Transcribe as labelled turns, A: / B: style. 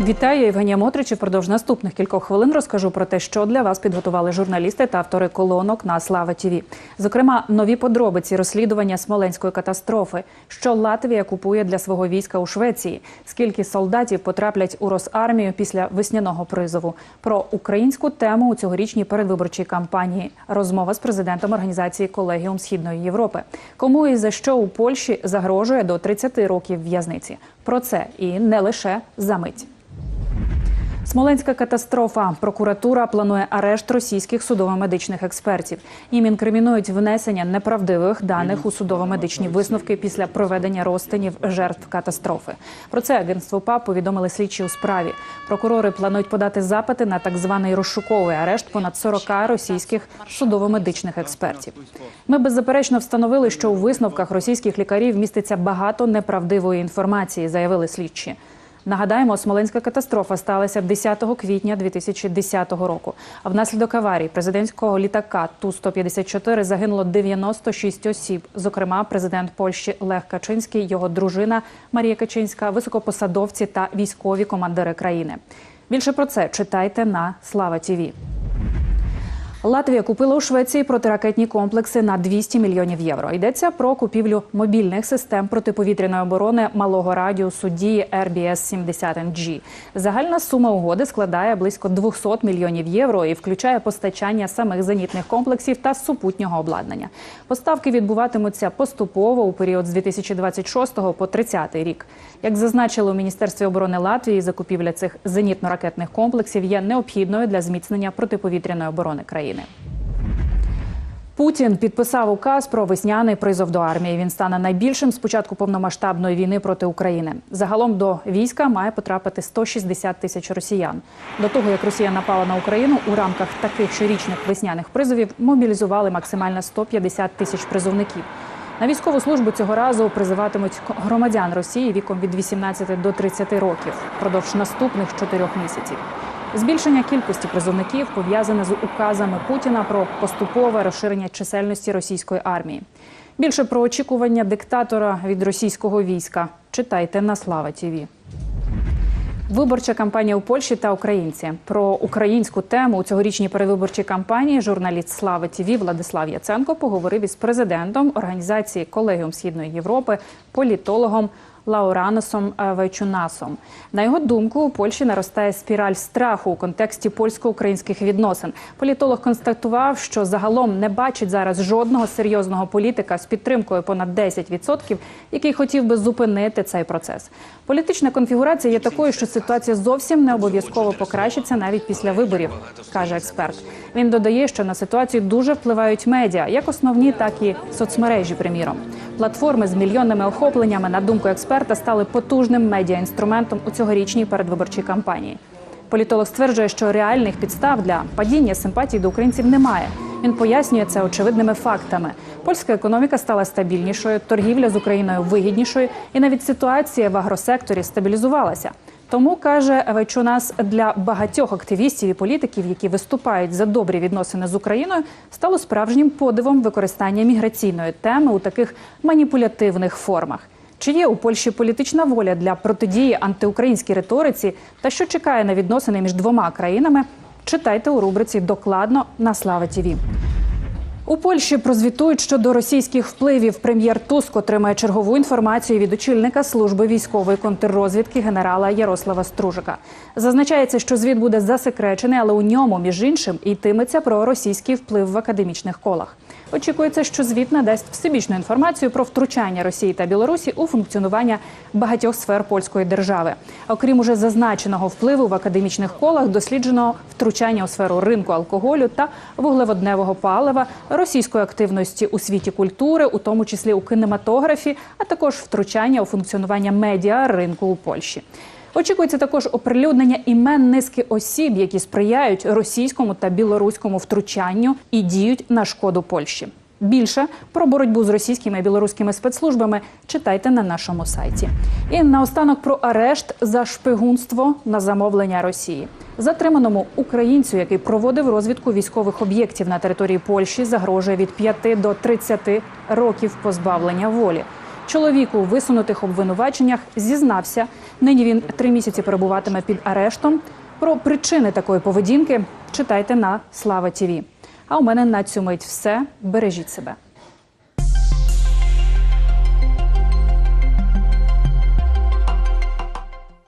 A: Вітаю, Євгенія Мотрич. І Впродовж наступних кількох хвилин розкажу про те, що для вас підготували журналісти та автори колонок на Слава ТІВІ. Зокрема, нові подробиці розслідування смоленської катастрофи, що Латвія купує для свого війська у Швеції, скільки солдатів потраплять у Росармію після весняного призову. Про українську тему у цьогорічній передвиборчій кампанії. Розмова з президентом організації Колегіум Східної Європи. Кому і за що у Польщі загрожує до 30 років в'язниці. Про це і не лише за мить. Смоленська катастрофа. Прокуратура планує арешт російських судово-медичних експертів. Їм інкримінують внесення неправдивих даних у судово-медичні висновки після проведення розтинів жертв катастрофи. Про це агентство ПАП повідомили слідчі у справі. Прокурори планують подати запити на так званий розшуковий арешт понад 40 російських судово-медичних експертів. Ми беззаперечно встановили, що у висновках російських лікарів міститься багато неправдивої інформації, заявили слідчі. Нагадаємо, смоленська катастрофа сталася 10 квітня 2010 року. А внаслідок аварії президентського літака Ту-154 загинуло 96 осіб. Зокрема, президент Польщі Лех Качинський, його дружина Марія Качинська, високопосадовці та військові командири країни. Більше про це читайте на Слава Тіві. Латвія купила у Швеції протиракетні комплекси на 200 мільйонів євро. Йдеться про купівлю мобільних систем протиповітряної оборони малого радіусу дії RBS-70NG. Загальна сума угоди складає близько 200 мільйонів євро і включає постачання самих зенітних комплексів та супутнього обладнання. Поставки відбуватимуться поступово у період з 2026 по 30 рік. Як зазначили у міністерстві оборони Латвії, закупівля цих зенітно-ракетних комплексів є необхідною для зміцнення протиповітряної оборони країни. Путін підписав указ про весняний призов до армії. Він стане найбільшим з початку повномасштабної війни проти України. Загалом до війська має потрапити 160 тисяч росіян. До того як Росія напала на Україну у рамках таких щорічних весняних призовів мобілізували максимально 150 тисяч призовників. На військову службу цього разу призиватимуть громадян Росії віком від 18 до 30 років впродовж наступних чотирьох місяців. Збільшення кількості призовників пов'язане з указами Путіна про поступове розширення чисельності російської армії. Більше про очікування диктатора від російського війська читайте на Слава Тіві. Виборча кампанія у Польщі та українці про українську тему у цьогорічній передвиборчій кампанії. Журналіст Слави ТІВІ Владислав Яценко поговорив із президентом організації Колегіум Східної Європи, політологом Лаураносом Вайчунасом. На його думку, у Польщі наростає спіраль страху у контексті польсько-українських відносин. Політолог констатував, що загалом не бачить зараз жодного серйозного політика з підтримкою понад 10%, який хотів би зупинити цей процес. Політична конфігурація є такою, що ситуація зовсім не обов'язково покращиться навіть після виборів, каже експерт. Він додає, що на ситуацію дуже впливають медіа, як основні, так і соцмережі. Приміром, платформи з мільйонними охопленнями, на думку експерта, стали потужним медіаінструментом у цьогорічній передвиборчій кампанії. Політолог стверджує, що реальних підстав для падіння симпатій до українців немає. Він пояснює це очевидними фактами. Польська економіка стала стабільнішою, торгівля з Україною вигіднішою, і навіть ситуація в агросекторі стабілізувалася. Тому каже Вайчунас, для багатьох активістів і політиків, які виступають за добрі відносини з Україною, стало справжнім подивом використання міграційної теми у таких маніпулятивних формах. Чи є у Польщі політична воля для протидії антиукраїнській риториці та що чекає на відносини між двома країнами? Читайте у рубриці Докладно на Слава Тіві. У Польщі прозвітують щодо російських впливів. Прем'єр Туск отримає чергову інформацію від очільника служби військової контррозвідки генерала Ярослава Стружика. Зазначається, що звіт буде засекречений, але у ньому, між іншим, йтиметься про російський вплив в академічних колах. Очікується, що звіт надасть всебічну інформацію про втручання Росії та Білорусі у функціонування багатьох сфер польської держави. Окрім уже зазначеного впливу в академічних колах, досліджено втручання у сферу ринку алкоголю та вуглеводневого палива, російської активності у світі культури, у тому числі у кінематографі, а також втручання у функціонування медіа ринку у Польщі. Очікується також оприлюднення імен низки осіб, які сприяють російському та білоруському втручанню і діють на шкоду Польщі. Більше про боротьбу з російськими і білоруськими спецслужбами читайте на нашому сайті. І наостанок про арешт за шпигунство на замовлення Росії. Затриманому українцю, який проводив розвідку військових об'єктів на території Польщі, загрожує від 5 до 30 років позбавлення волі. Чоловік у висунутих обвинуваченнях зізнався. Нині він три місяці перебуватиме під арештом. Про причини такої поведінки читайте на Слава ТІВІ. А у мене на цю мить все. Бережіть себе.